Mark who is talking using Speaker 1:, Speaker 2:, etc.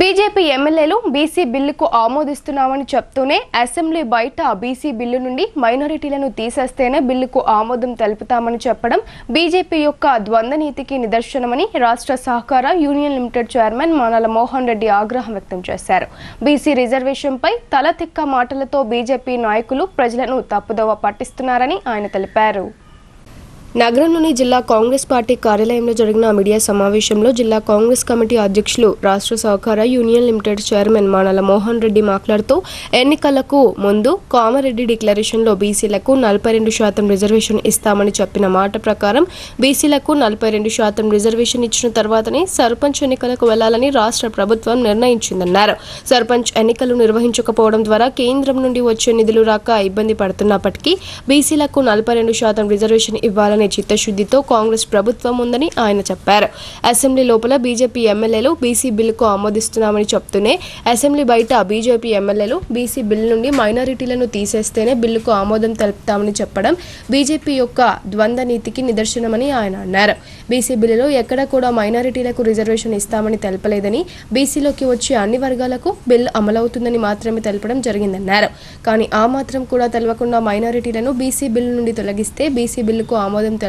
Speaker 1: BJP ఎమ్మెల్యేలు BC బిల్లుకు ఆమోదిస్తున్నామని చెప్తూనే అసెంబ్లీ బయట బీసీ బిల్లు నుండి మైనారిటీలను తీసేస్తేనే బిల్లుకు ఆమోదం తెలుపుతామని చెప్పడం బీజేపీ యొక్క ద్వంద్వ నీతికి నిదర్శనమని రాష్ట్ర సహకార union limited chairman Manala Mohan Reddy ఆగ్రహం వ్యక్తం చేశారు. బీసీ రిజర్వేషన్పై తలతిక్క మాటలతో బీజేపీ నాయకులు ప్రజలను తప్పుదోవ పట్టిస్తున్నారని ఆయన తెలిపారు. నగరంలోని జిల్లా కాంగ్రెస్ పార్టీ కార్యాలయంలో జరిగిన మీడియా సమావేశంలో జిల్లా కాంగ్రెస్ కమిటీ అధ్యక్షులు రాష్ట్ర సహకార union limited chairman Manala Mohan Reddy మాట్లాడుతూ ఎన్నికలకు ముందు కామారెడ్డి డిక్లరేషన్లో బీసీలకు నలభై రెండు శాతం రిజర్వేషన్ ఇస్తామని చెప్పిన మాట ప్రకారం బీసీలకు నలభై రెండు శాతం రిజర్వేషన్ ఇచ్చిన తర్వాతనే సర్పంచ్ ఎన్నికలకు వెళ్ళాలని రాష్ట్ర ప్రభుత్వం నిర్ణయించిందన్నారు. సర్పంచ్ ఎన్నికలు నిర్వహించకపోవడం ద్వారా కేంద్రం నుండి వచ్చే నిధులు రాక ఇబ్బంది పడుతున్నప్పటికీ బీసీలకు నలభై రెండు శాతం రిజర్వేషన్ ఇవ్వాలని చిత్తశుద్ధితో కాంగ్రెస్ ప్రభుత్వం ఉందని ఆయన చెప్పారు. అసెంబ్లీ లోపల బీజేపీ ఎమ్మెల్యేలు బీసీ బిల్లుకు ఆమోదిస్తున్నామని చెప్తూనే అసెంబ్లీ బయట బీజేపీ ఎమ్మెల్యేలు బీసీ బిల్లు నుండి మైనారిటీలను తీసేస్తేనే బిల్లుకు ఆమోదం తెలుపుతామని చెప్పడం బీజేపీ యొక్క ద్వంద్వ నీతికి నిదర్శనమని ఆయన అన్నారు. బీసీ బిల్లులో ఎక్కడ కూడా మైనారిటీలకు రిజర్వేషన్ ఇస్తామని తెలపలేదని బీసీలోకి వచ్చే అన్ని వర్గాలకు బిల్లు అమలవుతుందని మాత్రమే తెలపడం జరిగిందన్నారు. కానీ ఆ మాత్రం కూడా తెలవకుండా మైనారిటీలను బీసీ బిల్లు నుండి తొలగిస్తే బీసీ బిల్లుకు ఆమోదం